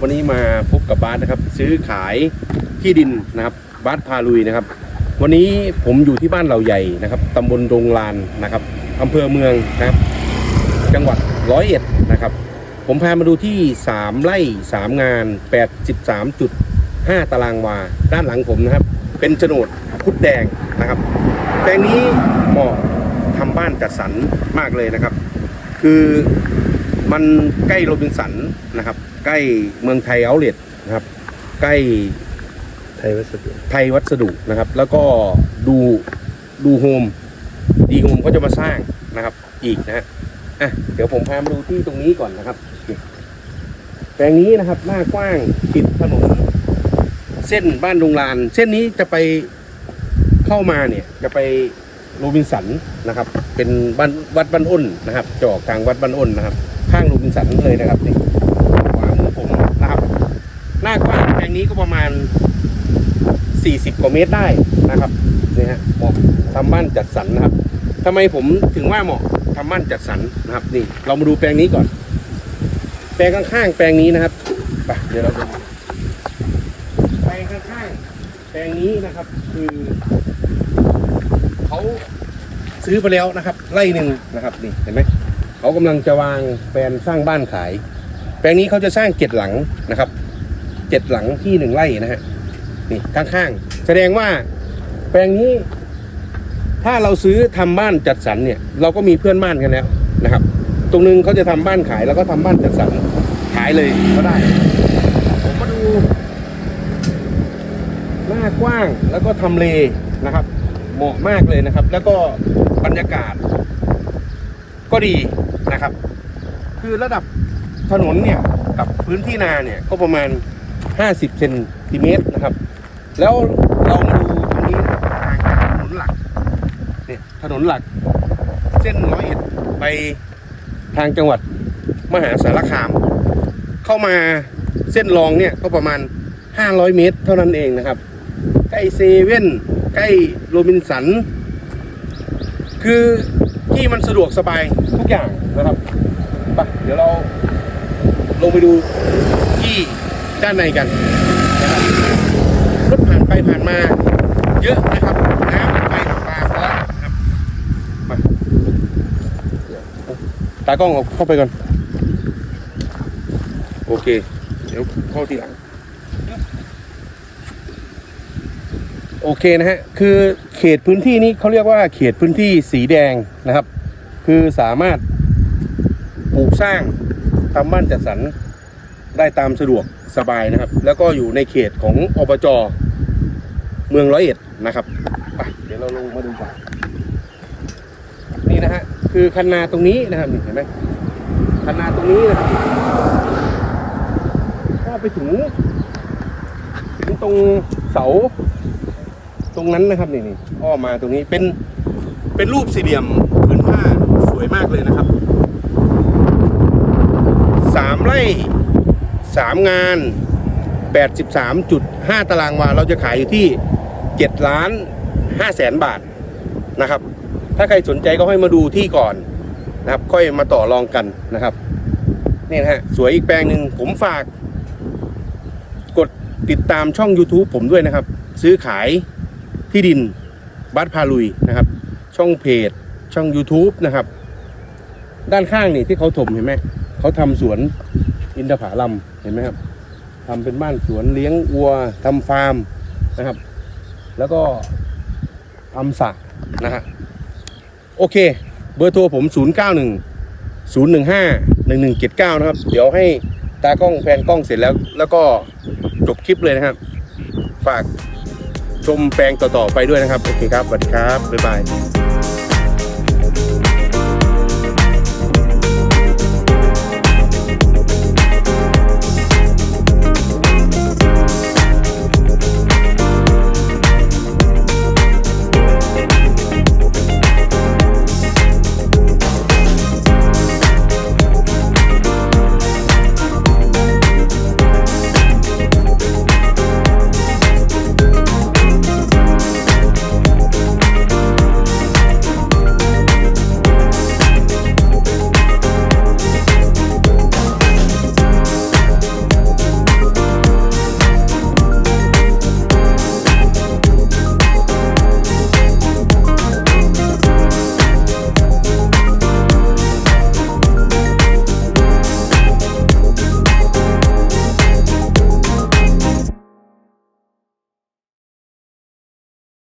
วันนี้มาพบกับบาสนะครับ ซื้อขายที่ดินนะครับบาสพาลุยนะครับ วันนี้ผมอยู่ที่บ้านเราใหญ่นะครับตำบลดงลานนะครับอำเภอเมืองนะครับ จังหวัดร้อยเอ็ดนะครับ ผมพามาดูที่ 3 ไร่ 3 งาน 83.5 ตารางวา ด้านหลังผมนะครับ เป็นโฉนดพุดแดงนะครับแปลงนี้เหมาะทำบ้านจัดสรรมากเลยนะครับ คือมันใกล้โรบินสันนะครับ ใกล้เมืองไทยเอาเลตนะครับ ใกล้ไทยวัสดุไทยวัสดุนะครับ แล้วก็ดูดูโฮมดีโฮมก็จะมาสร้างนะครับ อีกนะฮะอะเดี๋ยวผมพามาดูที่ตรงนี้ก่อนนะครับ แปลงนี้นะครับหน้ากว้างติดถนนเส้นบ้านดงลาน เส้นนี้จะไปเข้ามาเนี่ยจะไปโรบินสันนะครับ เป็นบ้านวัดบ้านอ้นนะครับจะออกทางวัดบ้านอ้นนะครับ ข้างโรบินสันเลยนะครับนี่ขวามือผมนะครับ หน้ากว้างแปลงนี้ก็ประมาณ 40 กว่าเมตรได้นะครับนี่ฮะเหมาะทำบ้านจัดสรรนะครับทำไมผมถึงว่าเหมาะทำบ้านจัดสรรนะครับ นี่ เรามาดูแปลงนี้ก่อน แปลงข้างๆแปลงนี้นะครับไปเดี๋ยวเราดูแปลงข้างๆแปลงนี้นะครับ คือเขาซื้อไปแล้วนะครับ ไร่หนึ่งนะครับนี่เห็นไหมเขากำลังจะวางแปลนสร้างบ้านขาย แปลงนี้เขาจะสร้างเจ็ดหลังนะครับ เจ็ดหลังที่หนึ่งไร่นะฮะนี่ข้างๆ แสดงว่าแปลงนี้ ถ้าเราซื้อทำบ้านจัดสรรเนี่ย เราก็มีเพื่อนบ้านกันแล้วนะครับ ตรงนึงเขาจะทำบ้านขายแล้วก็ทำบ้านจัดสรรขายเลยก็ได้ ผมมาดูหน้ากว้างแล้วก็ทำเลนะครับ เหมาะมากเลยนะครับ แล้วก็บรรยากาศ ก็ดีนะครับ คือระดับถนนเนี่ยกับพื้นที่นาเนี่ยก็ประมาณ 50เซนติเมตรนะครับ แล้วเรามาดูตรงนี้ทางถนนหลักเนี่ยถนนหลัก เส้นร้อยเอ็ดไปทางจังหวัดมหาสารคาม เข้ามาเส้นรองเนี่ยก็ประมาณ 500 เมตร เท่านั้นเองนะครับ ใกล้เซเว่นใกล้โรบินสัน คือที่มันสะดวกสบายทุกอย่างนะครับไปเดี๋ยวเราลงไปดูที่ ด้านในกันนะครับรถผ่านไปผ่านมาเยอะนะครับน้ำไปปลาเขานครับมาตากล้องเอาเข้าไปก่อน โอเค เดี๋ยวเข้าทีหลัง โอเคนะฮะ คือเขตพื้นที่นี้เขาเรียกว่าเขตพื้นที่สีแดงนะครับ คือสามารถปลูกสร้างทำบ้านจัดสรรได้ตามสะดวก สบายนะครับ แล้วก็อยู่ในเขตของอบจเมืองร้อยเอ็ดนะครับไปเดี๋ยวเราลงมาดูกันนี่นะฮะคือคันนาตรงนี้นะครับเห็นไหมคันนาตรงนี้นะครับก็ไปถึงถึงตรงเสา ตรงนั้นนะครับนี่นี่อ้อมมาตรงนี้เป็นเป็นรูปสี่เหลี่ยมพื้นผ้าสวยมากเลยนะครับสามไร่ สามงานแปดสิบสามจุดห้าตารางวา เราจะขายอยู่ที่เจ็ดล้านห้าแสนบาทนะครับ ถ้าใครสนใจก็ให้มาดูที่ก่อนนะครับ ค่อยมาต่อรองกันนะครับ นี่นะฮะ สวยอีกแปลงหนึ่งผมฝาก กดติดตามช่อง YouTube ผมด้วยนะครับ ซื้อขายที่ดินบัตพาลุยนะครับ ช่องเพจ ช่อง YouTube นะครับ ด้านข้างนี่ที่เขาถมเห็นไหม เขาทำสวนอินทผาลัมเห็นไหมครับทำเป็นบ้านสวนเลี้ยงวัวทำฟาร์มนะครับ แล้วก็ทำสระนะฮะโอเค เบอร์โทรผม 091 015 1179 นะครับ เดี๋ยวให้ตากล้องแพนกล้องเสร็จแล้ว แล้วก็จบคลิปเลยนะครับ ฝากชมแปลงต่อ ๆ ไปด้วยนะครับ โอเคครับ สวัสดีครับ บ๊ายบาย